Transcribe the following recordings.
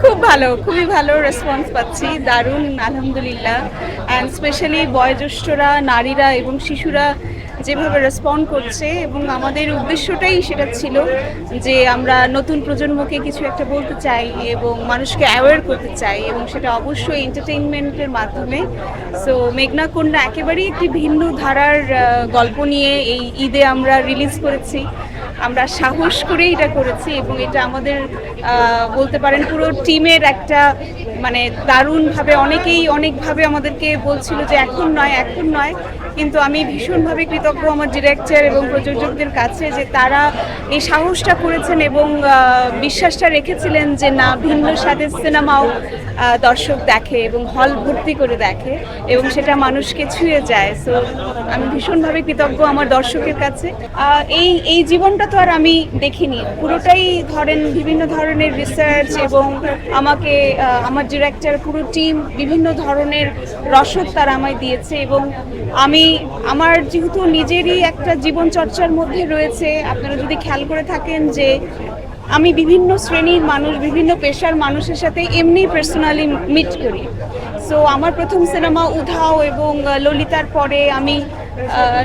খুব ভালো, খুবই ভালো রেসপন্স পাচ্ছি। দারুণ, আলহামদুলিল্লাহ। অ্যান্ড স্পেশালি বয়োজ্যেষ্ঠরা, নারীরা এবং শিশুরা যেভাবে রেসপন্ড করছে এবং আমাদের উদ্দেশ্যটাই সেটা ছিল যে আমরা নতুন প্রজন্মকে কিছু একটা বলতে চাই এবং মানুষকে অ্যাওয়্যার করতে চাই এবং সেটা অবশ্যই এন্টারটেইনমেন্টের মাধ্যমে। সো মেঘনা কন্যা একেবারেই একটি ভিন্ন ধারার গল্প নিয়ে এই ঈদে আমরা রিলিজ করেছি। আমরা সাহস করে এটা করেছি এবং এটা আমাদের বলতে পারেন পুরো টিমের একটা মানে দারুণভাবে অনেকেই অনেকভাবে আমাদেরকে বলছিল যে এখন নয় এখন নয়। কিন্তু আমি ভীষণভাবে কৃতজ্ঞ আমার ডিরেক্টর এবং প্রযোজকদের কাছে যে তারা এই সাহসটা করেছেন এবং বিশ্বাসটা রেখেছিলেন যে না, ভিন্ন স্বাদের সিনেমাও দর্শক দেখে এবং হল ভর্তি করে দেখে এবং সেটা মানুষকে ছুঁয়ে যায়। সো আমি ভীষণভাবে কৃতজ্ঞ আমার দর্শকের কাছে। এই এই জীবনটা তো আর আমি দেখিনি। পুরোটাই ধরেন বিভিন্ন ধরনের রিসার্চ এবং আমাকে আমার ডিরেক্টর পুরো টিম বিভিন্ন ধরনের রসদ তারা আমায় দিয়েছে এবং আমি, আমার যেহেতু নিজেরই একটা জীবন চর্চার মধ্যে রয়েছে, আপনারা যদি খেয়াল করে থাকেন যে আমি বিভিন্ন শ্রেণির মানুষ, বিভিন্ন পেশার মানুষের সাথে এমনি পার্সোনালি মিট করি। সো আমার প্রথম সিনেমা উধাও এবং ললিতার পরে আমি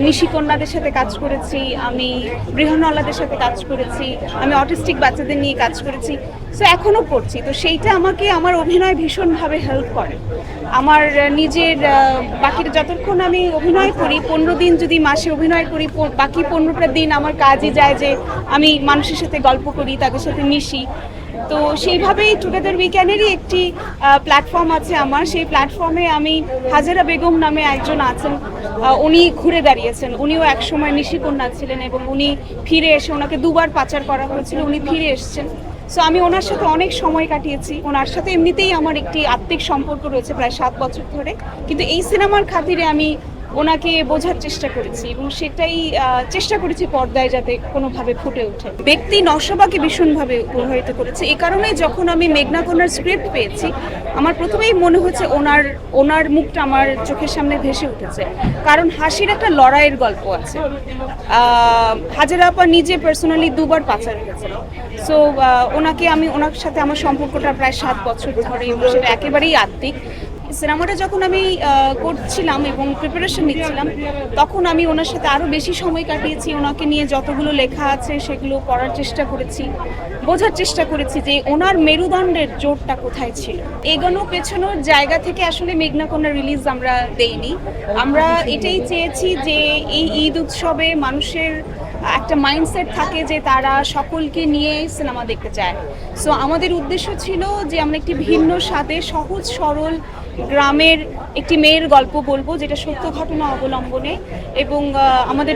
নিশিকন্যাদের সাথে কাজ করেছি, আমি গৃহনলাদের সাথে কাজ করেছি, আমি অটিস্টিক বাচ্চাদের নিয়ে কাজ করেছি। সো এখনও করছি। তো সেইটা আমাকে, আমার অভিনয় ভীষণভাবে হেল্প করে। আমার নিজের বাকিটা যতক্ষণ আমি অভিনয় করি, পনেরো দিন যদি মাসে অভিনয় করি বাকি পনেরোটা দিন আমার কাজই যায় যে আমি মানুষের সাথে গল্প করি, তাদের সাথে মিশি। তো সেইভাবেই টুগেদার উইকেন্ডেরই একটি প্ল্যাটফর্ম আছে আমার। সেই প্ল্যাটফর্মে আমি হাজারা বেগম নামে একজন আছেন। উনি ঘুরে দাঁড়িয়েছেন। উনিও এক একসময় নিশিকন্যা ছিলেন এবং উনি ফিরে এসে ওনাকে দুবার পাচার করা হয়েছিল, উনি ফিরে এসছেন। সো আমি ওনার সাথে অনেক সময় কাটিয়েছি। ওনার সাথে এমনিতেই আমার একটি আত্মিক সম্পর্ক রয়েছে প্রায় সাত বছর ধরে। কিন্তু এই সিনেমার খাতিরে আমি ওনাকে বোঝার চেষ্টা করেছি এবং সেটাই চেষ্টা করেছি পর্দায় যাতে কোনোভাবে ফুটে ওঠে। ব্যক্তি নশবাকে ভীষণভাবে প্রভাবিত করেছে। এই কারণেই যখন আমি মেঘনা কন্যার স্ক্রিপ্ট পেয়েছি, আমার প্রথমেই মনে হচ্ছে ওনার ওনার মুখটা আমার চোখের সামনে ভেসে উঠেছে। কারণ হাসির একটা লড়াইয়ের গল্প আছে। হাজারা আপা নিজে পার্সোনালি দুবার পাচার হয়েছে। সো ওনাকে আমি, ওনার সাথে আমার সম্পর্কটা প্রায় সাত বছর ধরে সেটা একেবারেই আত্মিক। সিনেমাটা যখন আমি করছিলাম এবং প্রিপারেশন নিচ্ছিলাম, তখন আমি ওনার সাথে আরও বেশি সময় কাটিয়েছি। ওনাকে নিয়ে যতগুলো লেখা আছে সেগুলো পড়ার চেষ্টা করেছি, বোঝার চেষ্টা করেছি যে ওনার মেরুদণ্ডের জোরটা কোথায় ছিল। এগোনো পেছনোর জায়গা থেকে আসলে মেঘনা কন্যা রিলিজ আমরা দেইনি। আমরা এটাই চেয়েছি যে এই ঈদ উৎসবে মানুষের একটা মাইন্ডসেট থাকে যে তারা সকলকে নিয়ে সিনেমা দেখতে চায়। সো আমাদের উদ্দেশ্য ছিল যে আমরা একটি ভিন্ন স্বাদে সহজ সরল গ্রামের একটি মেয়ের গল্প বলব, যেটা সত্য ঘটনা অবলম্বনে এবং আমাদের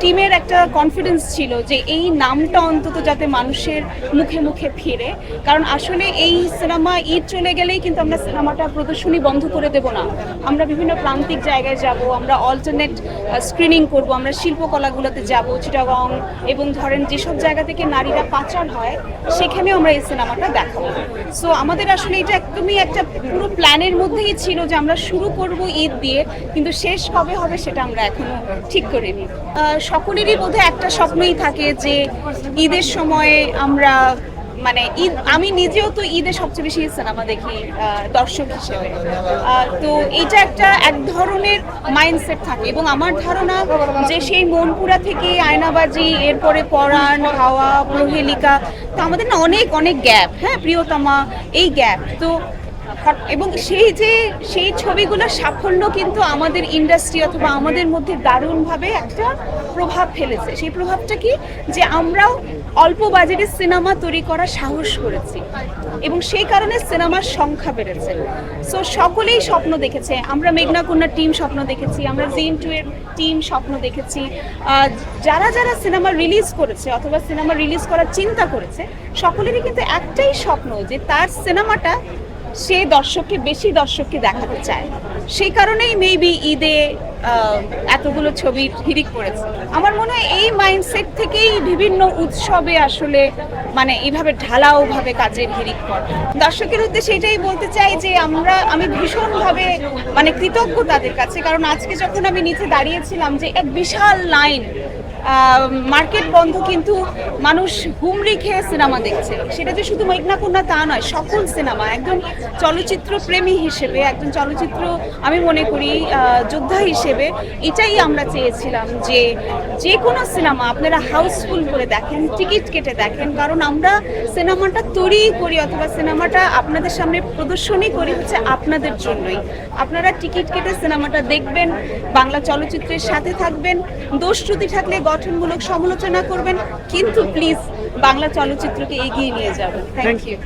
টিমের একটা কনফিডেন্স ছিল যে এই নামটা অন্তত যাতে মানুষের মুখে মুখে ফিরে। কারণ আসলে এই সিনেমা ঈদ চলে গেলেই কিন্তু আমরা সিনেমাটা প্রদর্শনী বন্ধ করে দেব না। আমরা বিভিন্ন প্রান্তিক জায়গায় যাব, আমরা অল্টারনেট স্ক্রিনিং করব, আমরা শিল্পকলাগুলোতে যাব, চিটাগং এবং ধরেন যেসব জায়গা থেকে নারীরা পাচার হয় সেখানে আমরা এই সিনেমাটা দেখাবো। সো আমাদের আসলে এটা একদমই একটা পুরো প্ল্যানের মধ্যেই ছিল যে আমরা শুরু করব ঈদ দিয়ে, কিন্তু শেষ কবে হবে সেটা আমরা এখনও ঠিক করিনি। সকলেরই বোধহয় একটা স্বপ্নই থাকে যে ঈদের সময়ে আমরা মানে ঈদ, আমি নিজেও তো ঈদে সবচেয়ে বেশি সিনেমা দেখি দর্শক হিসেবে। তো এটা একটা এক ধরনের মাইন্ডসেট থাকে এবং আমার ধারণা যে সেই মনপুরা থেকে আয়নাবাজি, এরপরে পরাণ, হাওয়া, প্রহেলিকা, তো আমাদের না অনেক অনেক গ্যাপ হ্যাঁ প্রিয়তমা, এই গ্যাপ তো এবং সেই যে, সেই ছবিগুলোর সাফল্য কিন্তু আমাদের ইন্ডাস্ট্রি অথবা আমাদের মধ্যে দারুণভাবে একটা প্রভাব ফেলেছে। সেই প্রভাবটা কি? যে আমরাও অল্প বাজেটের সিনেমা তৈরি করার সাহস করেছি এবং সেই কারণে সিনেমার সংখ্যা বেড়েছে। সো সকলেই স্বপ্ন দেখেছে। আমরা মেঘনা কন্যার টিম স্বপ্ন দেখেছি, আমরা জিন টু এর টিম স্বপ্ন দেখেছি। যারা যারা সিনেমা রিলিজ করেছে অথবা সিনেমা রিলিজ করার চিন্তা করেছে, সকলেরই কিন্তু একটাই স্বপ্ন যে তার সিনেমাটা সে দর্শককে, বেশি দর্শককে দেখাতে চায়। সেই কারণেই মেবি ঈদে এতগুলো ছবি হিরিক পড়েছে। আমার মনে হয় এই মাইন্ডসেট থেকেই বিভিন্ন উৎসবে আসলে মানে এইভাবে ঢালাওভাবে কাজের হিরিক পড়ে। দর্শকের উদ্দেশ্যে এটাই বলতে চাই যে আমরা, আমি ভীষণভাবে মানে কৃতজ্ঞ তাদের কাছে, কারণ আজকে যখন আমি নিচে দাঁড়িয়েছিলাম যে এক বিশাল লাইন মার্কেট বন্ধ, কিন্তু মানুষ হুমড়ি খেয়ে সিনেমা দেখছে। সেটা যে শুধু মেঘনা কন্যা তা নয়, সকল সিনেমা, একজন চলচ্চিত্র প্রেমী হিসেবে, একজন চলচ্চিত্র আমি মনে করি যোদ্ধা হিসেবে, এটাই আমরা চেয়েছিলাম যে যে কোনো সিনেমা আপনারা হাউসফুল করে দেখেন, টিকিট কেটে দেখেন, কারণ আমরা সিনেমাটা তৈরি করি অথবা সিনেমাটা আপনাদের সামনে প্রদর্শনী করি হচ্ছে আপনাদের জন্যই। আপনারা টিকিট কেটে সিনেমাটা দেখবেন, বাংলা চলচ্চিত্রের সাথে থাকবেন, দোষ থাকলে গঠনমূলক সমালোচনা করবেন কিন্তু প্লিজ বাংলা চলচ্চিত্রকে এগিয়ে নিয়ে যাবেন। Thank you